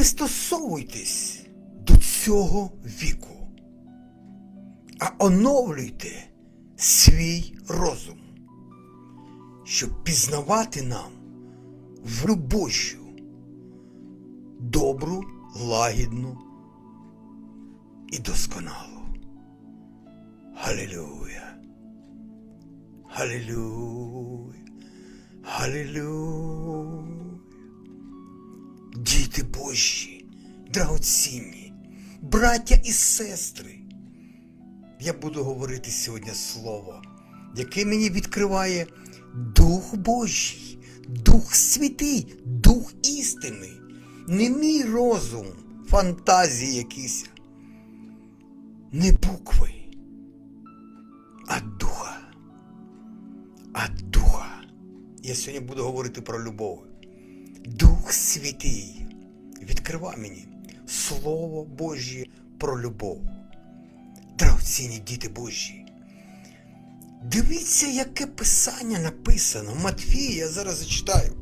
пристосовуйтесь до цього віку, а оновлюйте свій розум, щоб пізнавати нам в Божу, добру, лагідну і досконалу. Халилюя. Халилюя. Халилюя. Діти Божі, драгоцінні, браття і сестри. Я буду говорити сьогодні слово, яке мені відкриває Дух Божий, Дух Святий, Дух істини, не мій розум, фантазії якісь, не букви, а духа. А духа. Я сьогодні буду говорити про любов. Дух Святий відкрива мені Слово Божє про любов. Драгоцінні діти Божі. Дивіться, яке писання написано. Матфія, я зараз зачитаю.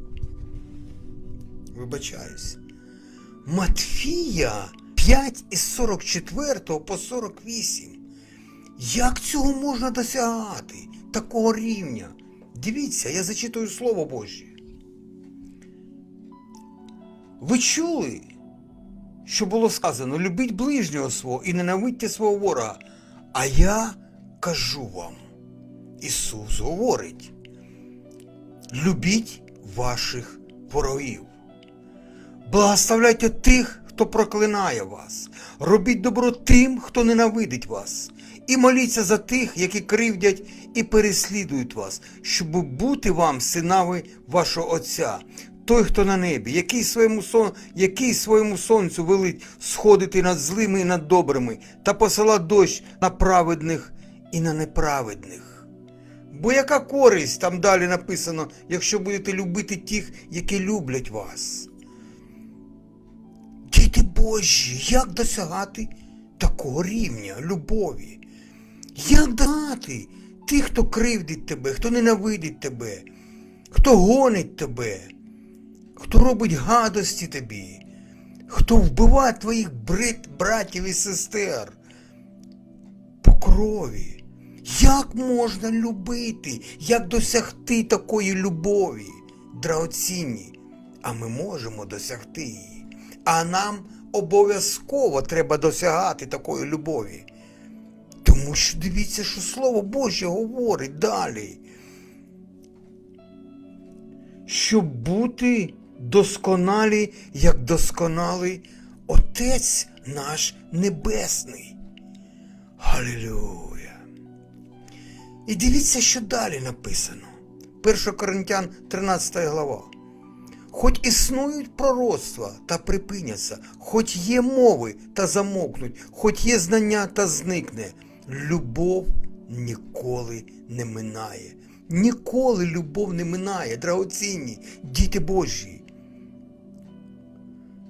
Вибачаюсь. Матфія 5 із 44 по 48. Як цього можна досягати? Такого рівня? Дивіться, я зачитую Слово Божє. Ви чули, що було сказано: любіть ближнього свого і ненавидьте свого ворога. А я кажу вам, Ісус говорить: любіть ваших ворогів. Благословляйте тих, хто проклинає вас, робіть добро тим, хто ненавидить вас, і моліться за тих, які кривдять і переслідують вас, щоб бути вам синами вашого Отця, той, хто на небі, який своєму, сон, який своєму сонцю велить сходити над злими і над добрими, та посила дощ на праведних і на неправедних. Бо яка користь там далі написано, якщо будете любити тих, які люблять вас? Діти Божі, як досягати такого рівня любові? Як досягати тих, хто кривдить тебе, хто ненавидить тебе, хто гонить тебе, хто робить гадості тобі, хто вбиває твоїх брит, братів і сестер по крові? Як можна любити? Як досягти такої любові, драгоцінні? А ми можемо досягти її. А нам обов'язково треба досягати такої любові. Тому що дивіться, що Слово Боже говорить далі. Щоб бути досконалі, як досконалий Отець наш Небесний. Халілюя. І дивіться, що далі написано. 1 Коринтян 13 глава. Хоч існують пророцтва та припиняться, хоч є мови та замовкнуть, хоч є знання та зникне, любов ніколи не минає. Ніколи любов не минає, драгоцінні, діти Божі.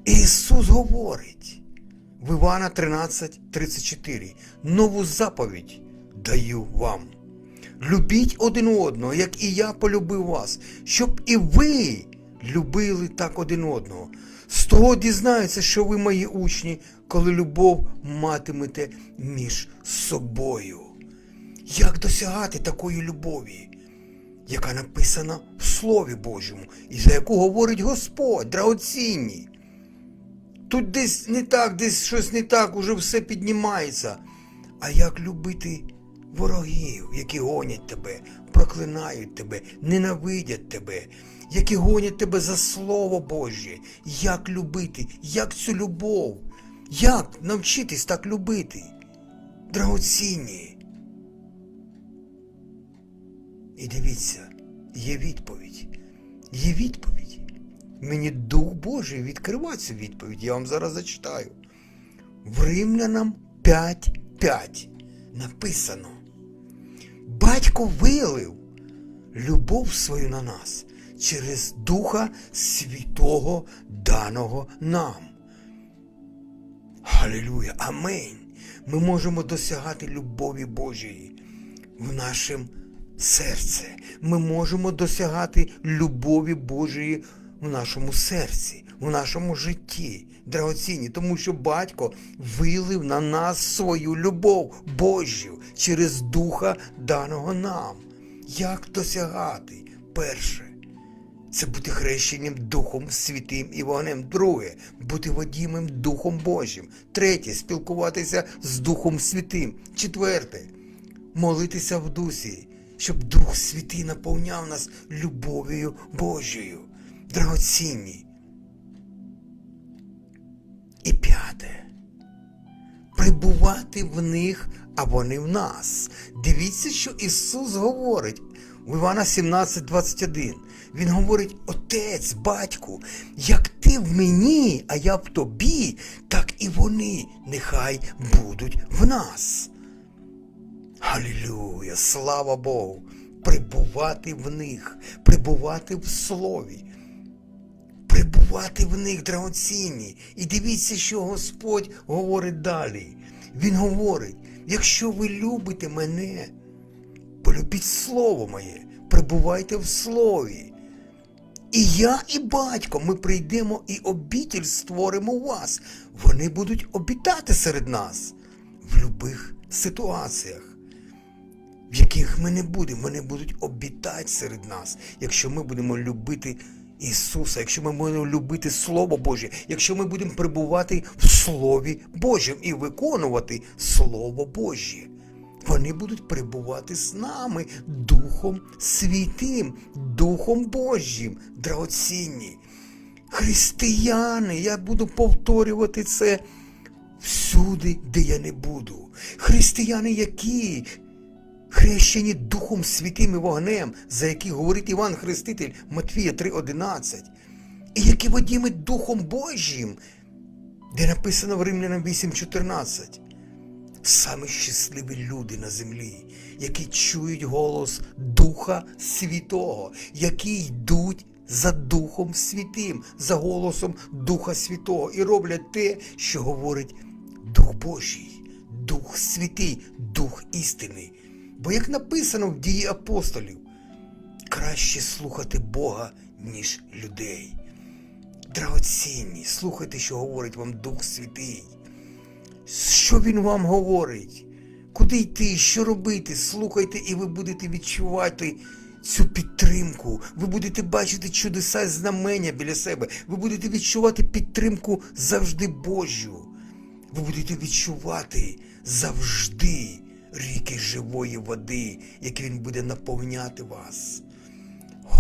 Ісус говорить в Івана 13:34. Нову заповідь даю вам. Любіть один одного, як і я полюбив вас, щоб і ви любили так один одного. З того дізнаються, що ви мої учні, коли любов матимете між собою. Як досягати такої любові, яка написана в Слові Божому, і за яку говорить Господь, драгоцінні? Тут десь не так, десь щось не так, уже все піднімається. А як любити ворогів, які гонять тебе, проклинають тебе, ненавидять тебе, які гонять тебе за Слово Боже, як любити, як цю любов, як навчитись так любити, драгоцінні. І дивіться, є відповідь. Є відповідь. Мені Дух Божий відкриває цю відповідь. Я вам зараз зачитаю. В Римлянам 5.5 написано. Батько вилив любов свою на нас через Духа Святого даного нам. Халілуя! Амінь! Ми можемо досягати любові Божої в нашому серце. Ми можемо досягати любові Божої в нашому серці, в нашому житті. драгоцінні, тому що батько вилив на нас свою любов Божю через духа даного нам. Як досягати? Перше. Це бути хрещеним Духом Святим і вогнем. Друге бути водімим Духом Божим. Третє спілкуватися з Духом Святим. Четверте молитися в дусі, щоб Дух Святий наповняв нас любов'ю Божою. Драгоцінні. І п'яте. Прибувати в них, а вони в нас. Дивіться, що Ісус говорить у Івана 17, 21. Він говорить: Отець, батьку, як ти в мені, а я в тобі, так і вони нехай будуть в нас. Халілюя, слава Богу! Прибувати в них, прибувати в слові, прибувати в них драгоцінні. І дивіться, що Господь говорить далі. Він говорить: якщо ви любите мене, полюбіть слово моє, прибувайте в слові. І я, і батько, ми прийдемо і обітель створимо у вас. Вони будуть обітати серед нас в любих ситуаціях в яких ми не будемо, вони будуть обітати серед нас, якщо ми будемо любити Ісуса, якщо ми будемо любити Слово Боже, якщо ми будемо перебувати в Слові Божому і виконувати Слово Боже. Вони будуть перебувати з нами Духом Святим, Духом Божим, драгоцінні. Християни, я буду повторювати це всюди, де я не буду. Християни, які хрещені Духом Святим і вогнем, за які говорить Іван Хреститель Матвія 3:11, і які водіми Духом Божим, де написано в Римлянам 8:14. Саме щасливі люди на землі, які чують голос Духа Святого, які йдуть за Духом Святим, за голосом Духа Святого і роблять те, що говорить Дух Божий, Дух Святий, Дух істини. Бо як написано в дії апостолів, краще слухати Бога, ніж людей. Драгоцінні, слухайте, що говорить вам Дух Святий. Що він вам говорить? Куди йти, що робити? Слухайте, і ви будете відчувати цю підтримку. Ви будете бачити чудеса і знамення біля себе. Ви будете відчувати підтримку завжди Божу. Ви будете відчувати завжди ріки живої води, які він буде наповняти вас.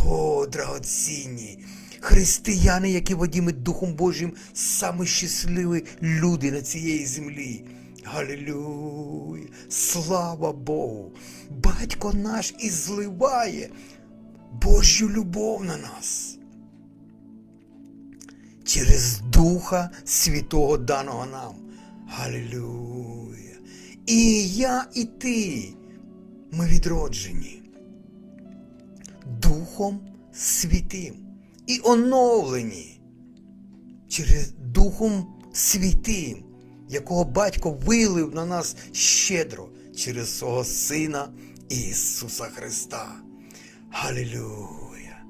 О, драгоцінні! Християни, які водіми Духом Божим, саме щасливі люди на цієї землі. Галилюя! Слава Богу! Батько наш і зливає Божу любов на нас. Через Духа Святого даного нам. Галилюя! І я, і ти, ми відроджені Духом Святим і оновлені через Духом Святим, якого Батько вилив на нас щедро через свого Сина Ісуса Христа. Халилюя!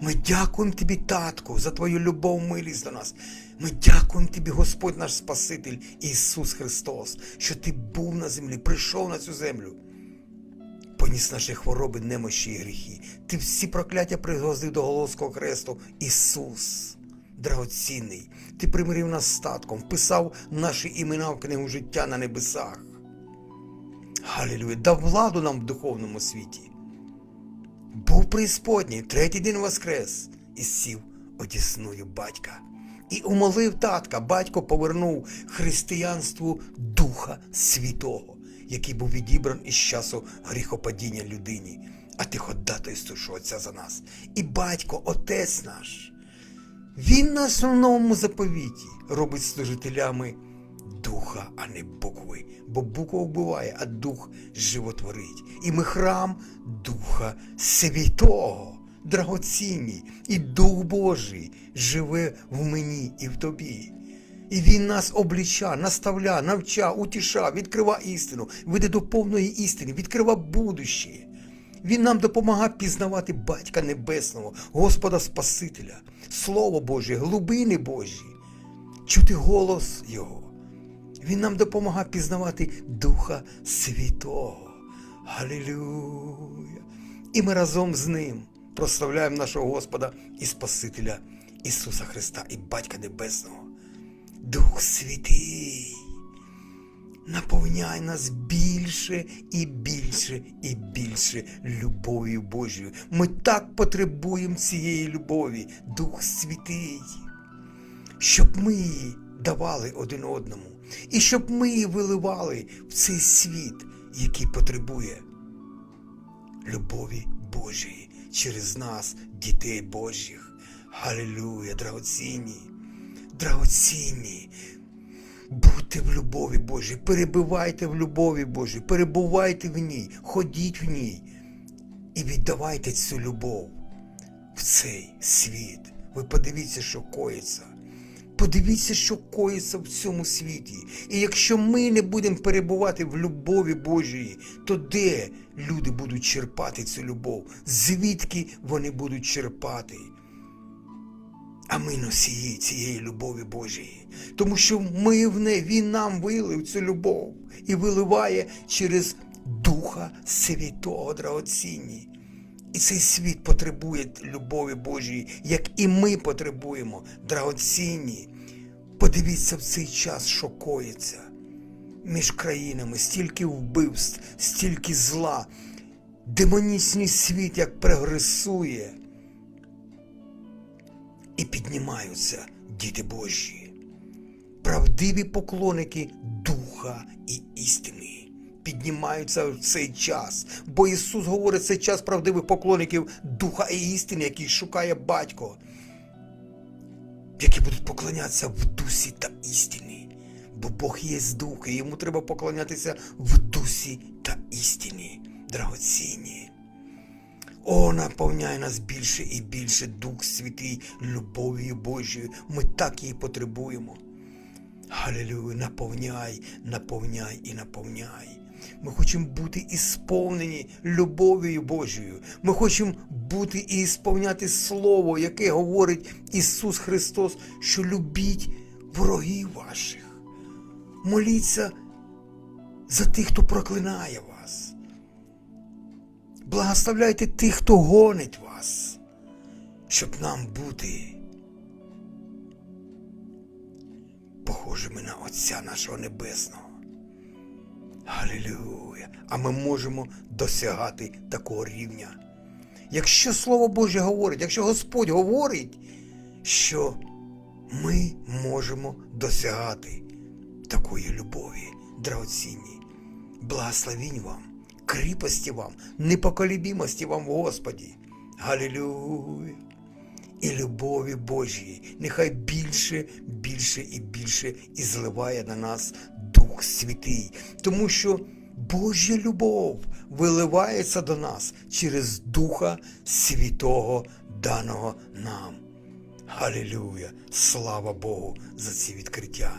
Ми дякуємо Тобі, Татку, за Твою любов, милість до нас. Ми дякуємо Тобі, Господь наш Спаситель Ісус Христос, що Ти був на землі, прийшов на цю землю. Поніс наші хвороби, немощі і гріхи. Ти всі прокляття пригвоздив до Головського хресту. Ісус, драгоцінний, ти примирив нас статком, вписав наші імена в книгу життя на небесах. Галілюя, дав владу нам в духовному світі. Був преісподній, третій день воскрес і сів одісною батька. І умолив татка, батько повернув християнству Духа Святого, який був відібран із часу гріхопадіння людині, а ти ходатайствуєш Отця за нас. І батько, отець наш, він нас в новому заповіті робить служителями духа, а не букви. Бо буква вбиває, а дух животворить. І ми храм Духа Святого, драгоцінні, і Дух Божий живе в мені і в тобі. І він нас обліча, наставля, навча, утіша, відкрива істину, веде до повної істини, відкрива будуще. Він нам допомагає пізнавати Батька Небесного, Господа Спасителя, Слово Боже, глибини Божі. чути голос Його. Він нам допомагає пізнавати Духа Святого. Галілюя! І ми разом з ним прославляємо нашого Господа і Спасителя Ісуса Христа і Батька Небесного. Дух Святий, наповняй нас більше і більше і більше любов'ю Божою. Ми так потребуємо цієї любові, Дух Святий, щоб ми її давали один одному, і щоб ми її виливали в цей світ, який потребує любові Божої через нас, дітей Божих. Галилюя, драгоцінні, драгоцінні. Будьте в любові Божій, перебувайте в любові Божій, перебувайте в ній, ходіть в ній і віддавайте цю любов в цей світ. Ви подивіться, що коїться. Подивіться, що коїться в цьому світі. І якщо ми не будемо перебувати в любові Божої, то де люди будуть черпати цю любов? Звідки вони будуть черпати? А ми носії цієї любові Божої, тому що ми в неї, Він нам вилив цю любов і виливає через Духа Святого драгоцінні. І цей світ потребує любові Божої, як і ми потребуємо драгоцінні. Подивіться в цей час, що коїться між країнами, стільки вбивств, стільки зла, демонічний світ як прогресує. І піднімаються діти Божі, правдиві поклонники Духа і істини. Піднімаються в цей час, бо Ісус говорить цей час правдивих поклонників Духа і істини, який шукає батько, які будуть поклонятися в дусі та істині. Бо Бог є дух, і йому треба поклонятися в дусі та істині, драгоцінні. О, наповняй нас більше і більше Дух Святий любов'ю Божою. Ми так її потребуємо. Галилюя, наповняй, наповняй і наповняй. Ми хочемо бути ісповнені любов'ю Божою. Ми хочемо бути і ісповняти Слово, яке говорить Ісус Христос, що любіть ворогів ваших. Моліться за тих, хто проклинає вас. Благословляйте тих, хто гонить вас, щоб нам бути похожими на Отця нашого Небесного. Галілюя! А ми можемо досягати такого рівня. Якщо Слово Боже говорить, якщо Господь говорить, що ми можемо досягати такої любові, драгоцінні. Благословінь вам, кріпості вам, непоколебімості вам в Господі. Галілюя! І любові Божої, нехай більше, більше і більше і зливає на нас Дух Святий, тому що Божа любов виливається до нас через Духа Святого, даного нам. Галілюя! Слава Богу за ці відкриття!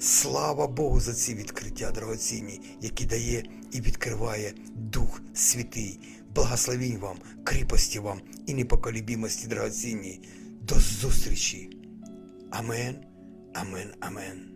Слава Богу за ці відкриття дорогоцінні, які дає і відкриває Дух Святий. Благословінь вам, кріпості вам і непоколебімості драгоцінні. До зустрічі. Амен, амен, амен.